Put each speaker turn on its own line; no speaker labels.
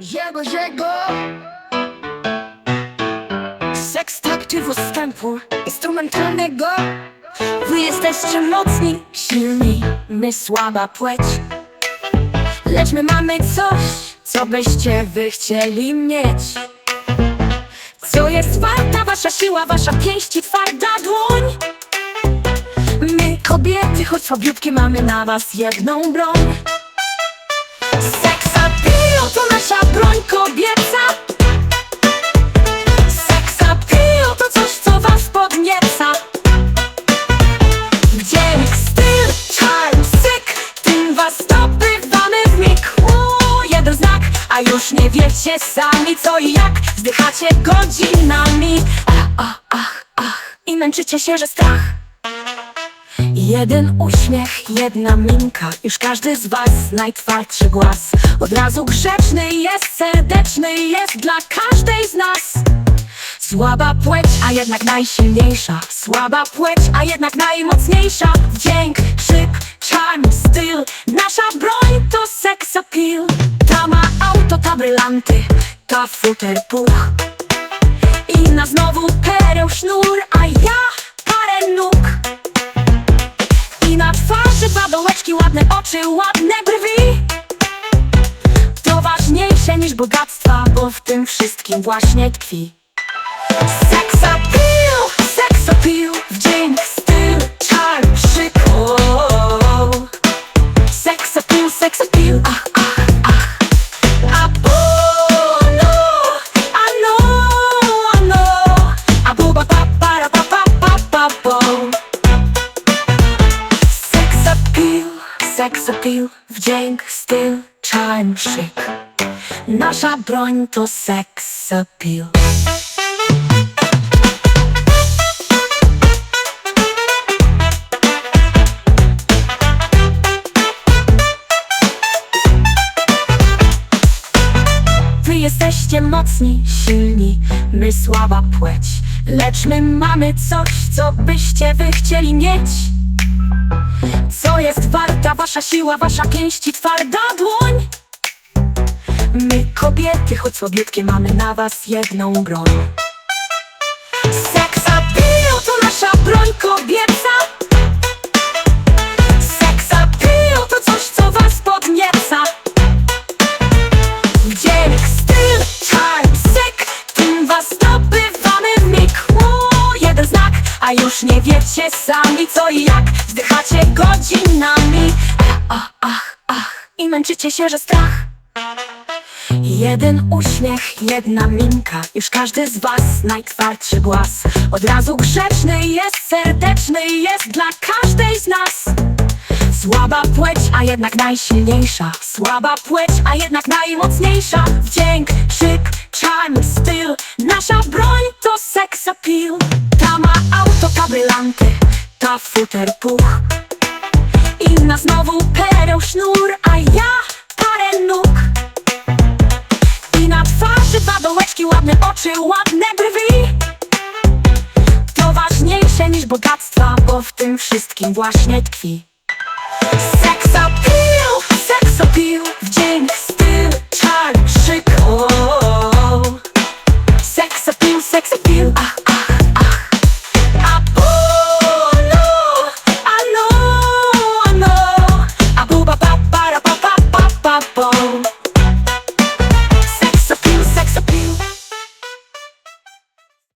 Jego, jego. Seks taktywu wstępu instrumentalnego. Wy jesteście mocni, silni, my słaba płeć. Lecz my mamy coś, co byście wy chcieli mieć. Co jest warta wasza siła, wasza pięść i twarda dłoń. My kobiety, choć słabiutkie mamy na was jedną broń a już nie wiecie sami co i jak. Wzdychacie godzinami. Ach, ach, ach, ach. I męczycie się, że strach. Jeden uśmiech, jedna minka. Już każdy z was najtwardszy głaz. Od razu grzeczny jest, serdeczny jest dla każdej z nas. Słaba płeć, a jednak najsilniejsza. Słaba płeć, a jednak najmocniejsza. Wdzięk, szyk, charm, styl. Nasza broń to sex appeal Ta auto, ta brylanty Ta futer puch. I na znowu pereł sznur A ja parę nóg. I na twarzy dwa dołeczki, ładne oczy, ładne brwi. To ważniejsze niż bogactwa, bo w tym wszystkim właśnie tkwi. Sex appeal, sex appeal Wdzięk, sex appeal Wdzięk, styl, charm, szyk. Nasza broń to sex appeal. Wy jesteście mocni, silni, my słaba płeć. Lecz my mamy coś, co byście wy chcieli mieć Warta wasza siła, wasza pięść i twarda dłoń. My kobiety, choć słabiutkie, mamy na was jedną broń. Sex appeal to nasza broń kobieca. Sex appeal to coś, co was podnieca. Wdzięk, styl, charm, syk Tym was zdobywamy w Jeden znak, a już nie wiecie sami co i jak. Wzdychacie godzinami I męczycie się, że strach. Jeden uśmiech, jedna minka. Już każdy z was najtwardszy głaz. Od razu grzeczny jest, serdeczny jest dla każdej z nas. Słaba płeć, a jednak najsilniejsza. Słaba płeć, a jednak najmocniejsza. Wdzięk, szyk, charm, styl. Nasza broń to sex appeal. Ta ma auto, ta Ta futer puch I na znowu pereł sznur oczy, ładne brwi. To ważniejsze niż bogactwa, bo w tym wszystkim właśnie tkwi